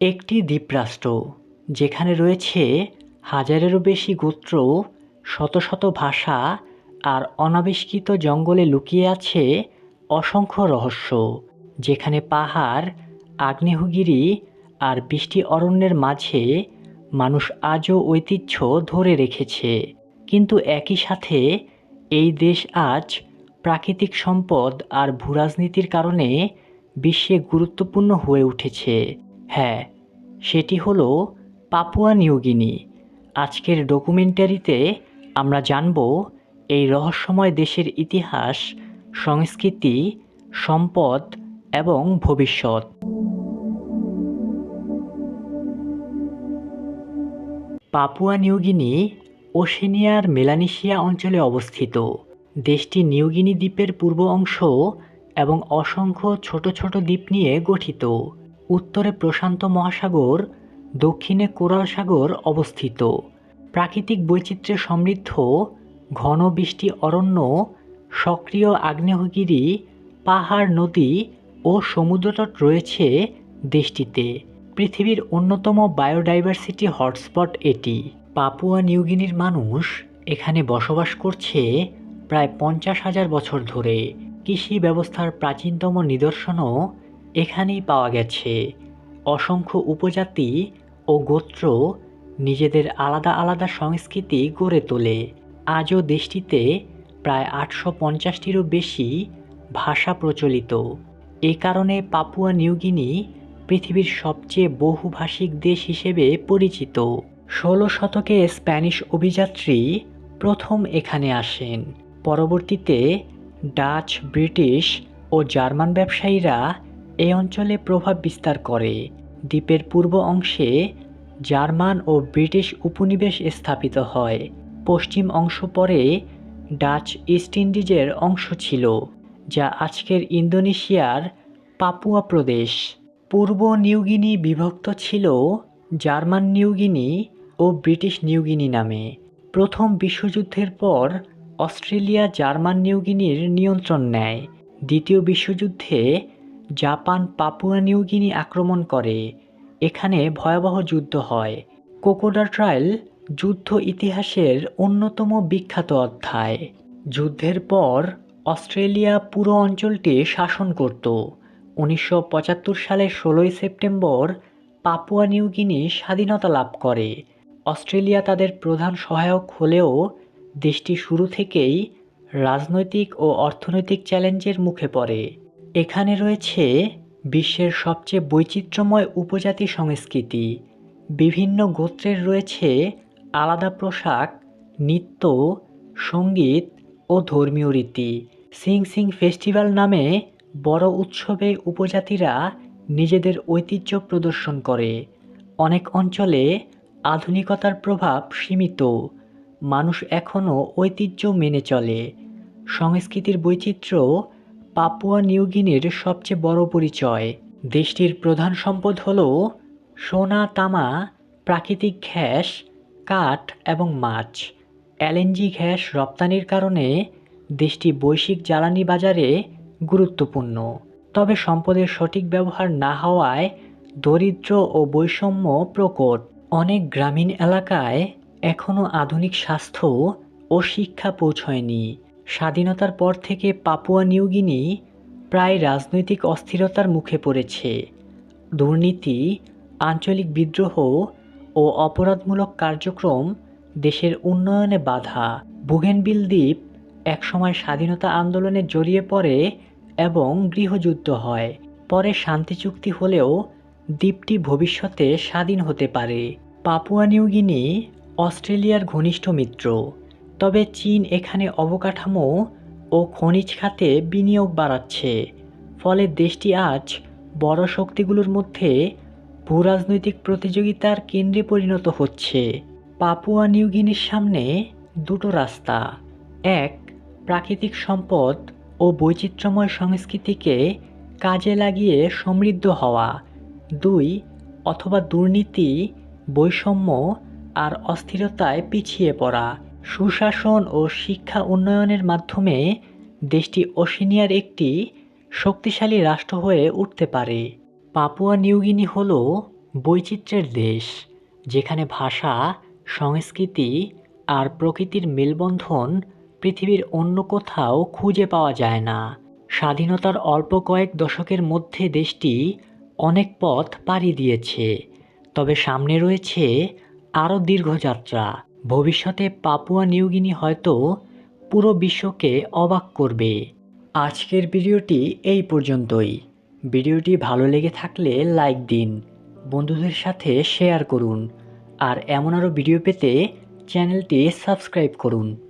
একটি দ্বীপরাষ্ট্র, যেখানে রয়েছে হাজারেরও বেশি গোত্র, শত শত ভাষা আর অনাবিষ্কৃত জঙ্গলে লুকিয়ে আছে অসংখ্য রহস্য, যেখানে পাহাড়, আগ্নেয়গিরি আর বৃষ্টি অরণ্যের মাঝে মানুষ আজও ঐতিহ্য ধরে রেখেছে। কিন্তু একই সাথে এই দেশ আজ প্রাকৃতিক সম্পদ আর ভূরাজনীতির কারণে বিশ্বে গুরুত্বপূর্ণ হয়ে উঠেছে। হ্যাঁ সেটি হলো পাপুয়া নিউগিনি আজকের ডকুমেন্টারিতে আমরা জানব এই রহস্যময় দেশের ইতিহাস, সংস্কৃতি, সম্পদ এবং ভবিষ্যৎ। পাপুয়া নিউগিনি ওশেনিয়ার মেলানেশিয়া অঞ্চলে অবস্থিত। দেশটি নিউগিনি দ্বীপের পূর্ব অংশ এবং অসংখ্য ছোট ছোট দ্বীপ নিয়ে গঠিত। উত্তরে প্রশান্ত মহাসাগর, দক্ষিণে কোরাল সাগর অবস্থিত। প্রাকৃতিক বৈচিত্র্যে সমৃদ্ধ, ঘন বৃষ্টি অরণ্য, সক্রিয় আগ্নেয়গিরি, পাহাড়, নদী ও সমুদ্রতট রয়েছে দেশটিতে। পৃথিবীর অন্যতম বায়োডাইভার্সিটি হটস্পট এটি। পাপুয়া নিউগিনির মানুষ এখানে বসবাস করছে প্রায় পঞ্চাশ হাজার বছর ধরে। কৃষি ব্যবস্থার প্রাচীনতম নিদর্শনও এখানেই পাওয়া গেছে। অসংখ্য উপজাতি ও গোত্র নিজেদের আলাদা আলাদা সংস্কৃতি গড়ে তোলে। আজও দেশটিতে প্রায় আটশো পঞ্চাশটিরও বেশি ভাষা প্রচলিত। এ কারণে পাপুয়া নিউগিনি পৃথিবীর সবচেয়ে বহুভাষিক দেশ হিসেবে পরিচিত। ষোলো শতকে স্প্যানিশ অভিযাত্রী প্রথম এখানে আসেন। পরবর্তীতে ডাচ, ব্রিটিশ ও জার্মান ব্যবসায়ীরা এই অঞ্চলে প্রভাব বিস্তার করে। দ্বীপের পূর্ব অংশে জার্মান ও ব্রিটিশ উপনিবেশ স্থাপিত হয়। পশ্চিম অংশ পরে ডাচ ইস্ট ইন্ডিজের অংশ ছিল, যা আজকের ইন্দোনেশিয়ার পাপুয়া প্রদেশ। পূর্ব নিউগিনি বিভক্ত ছিল জার্মান নিউগিনি ও ব্রিটিশ নিউগিনি নামে। প্রথম বিশ্বযুদ্ধের পর অস্ট্রেলিয়া জার্মান নিউগিনির নিয়ন্ত্রণ নেয়। দ্বিতীয় বিশ্বযুদ্ধে জাপান পাপুয়া নিউগিনি আক্রমণ করে। এখানে ভয়াবহ যুদ্ধ হয়। কোকোডা ট্রায়াল যুদ্ধ ইতিহাসের অন্যতম বিখ্যাত অধ্যায়। যুদ্ধের পর অস্ট্রেলিয়া পুরো অঞ্চলটি শাসন করত। উনিশশো পঁচাত্তর সালের ষোলোই সেপ্টেম্বর পাপুয়া নিউগিনি স্বাধীনতা লাভ করে। অস্ট্রেলিয়া তাদের প্রধান সহায়ক হলেও দেশটি শুরু থেকেই রাজনৈতিক ও অর্থনৈতিক চ্যালেঞ্জের মুখে পড়ে। এখানে রয়েছে বিশ্বের সবচেয়ে বৈচিত্র্যময় উপজাতি সংস্কৃতি। বিভিন্ন গোত্রের রয়েছে আলাদা পোশাক, নৃত্য, সংগীত ও ধর্মীয় রীতি। সিং সিং ফেস্টিভ্যাল নামে বড় উৎসবে উপজাতিরা নিজেদের ঐতিহ্য প্রদর্শন করে। অনেক অঞ্চলে আধুনিকতার প্রভাব সীমিত। মানুষ এখনও ঐতিহ্য মেনে চলে। সংস্কৃতির বৈচিত্র্য পাপুয়া নিউগিনির সবচেয়ে বড় পরিচয়। দেশটির প্রধান সম্পদ হল সোনা, তামা, প্রাকৃতিক গ্যাস কাঠ এবং মাছ। এলএনজি গ্যাস রপ্তানির কারণে দেশটি বৈশ্বিক জ্বালানি বাজারে গুরুত্বপূর্ণ। তবে সম্পদের সঠিক ব্যবহার না হওয়ায় দরিদ্র ও বৈষম্য প্রকট। অনেক গ্রামীণ এলাকায় এখনও আধুনিক স্বাস্থ্য ও শিক্ষা পৌঁছয়নি। স্বাধীনতার পর থেকে পাপুয়া নিউগিনি প্রায় রাজনৈতিক অস্থিরতার মুখে পড়েছে। দুর্নীতি, আঞ্চলিক বিদ্রোহ ও অপরাধমূলক কার্যক্রম দেশের উন্নয়নে বাধা। বুগেনবিল দ্বীপ একসময় স্বাধীনতা আন্দোলনে জড়িয়ে পড়ে এবং গৃহযুদ্ধ হয়। পরে শান্তি চুক্তি হলেও দ্বীপটি ভবিষ্যতে স্বাধীন হতে পারে। পাপুয়া নিউগিনি অস্ট্রেলিয়ার ঘনিষ্ঠ মিত্র। তবে চীন এখানে অবকাঠামো ও খনিজ খাতে বিনিয়োগ বাড়াচ্ছে। ফলে দেশটি আজ বড় শক্তিগুলোর মধ্যে ভূরাজনৈতিক প্রতিযোগিতার কেন্দ্রে পরিণত হচ্ছে। পাপুয়া নিউগিনির সামনে দুটো রাস্তা। এক, প্রাকৃতিক সম্পদ ও বৈচিত্র্যময় সংস্কৃতিকে কাজে লাগিয়ে সমৃদ্ধ হওয়া। দুই, অথবা দুর্নীতি, বৈষম্য আর অস্থিরতায় পিছিয়ে পড়া। সুশাসন ও শিক্ষা উন্নয়নের মাধ্যমে দেশটি ওশেনিয়ার একটি শক্তিশালী রাষ্ট্র হয়ে উঠতে পারে। পাপুয়া নিউগিনি হল বৈচিত্র্যের দেশ, যেখানে ভাষা, সংস্কৃতি আর প্রকৃতির মেলবন্ধন পৃথিবীর অন্য কোথাও খুঁজে পাওয়া যায় না। স্বাধীনতার অল্প কয়েক দশকের মধ্যে দেশটি অনেক পথ পাড়ি দিয়েছে, তবে সামনে রয়েছে আরও দীর্ঘ যাত্রা ভবিষ্যতে পাপুয়া নিউগিনি হয়তো পুরো বিশ্বকে অবাক করবে। আজকের ভিডিওটি এই পর্যন্তই। ভিডিওটি ভালো লেগে থাকলে লাইক দিন, বন্ধুদের সাথে শেয়ার করুন, আর এমন আরও ভিডিও পেতে চ্যানেলটি সাবস্ক্রাইব করুন।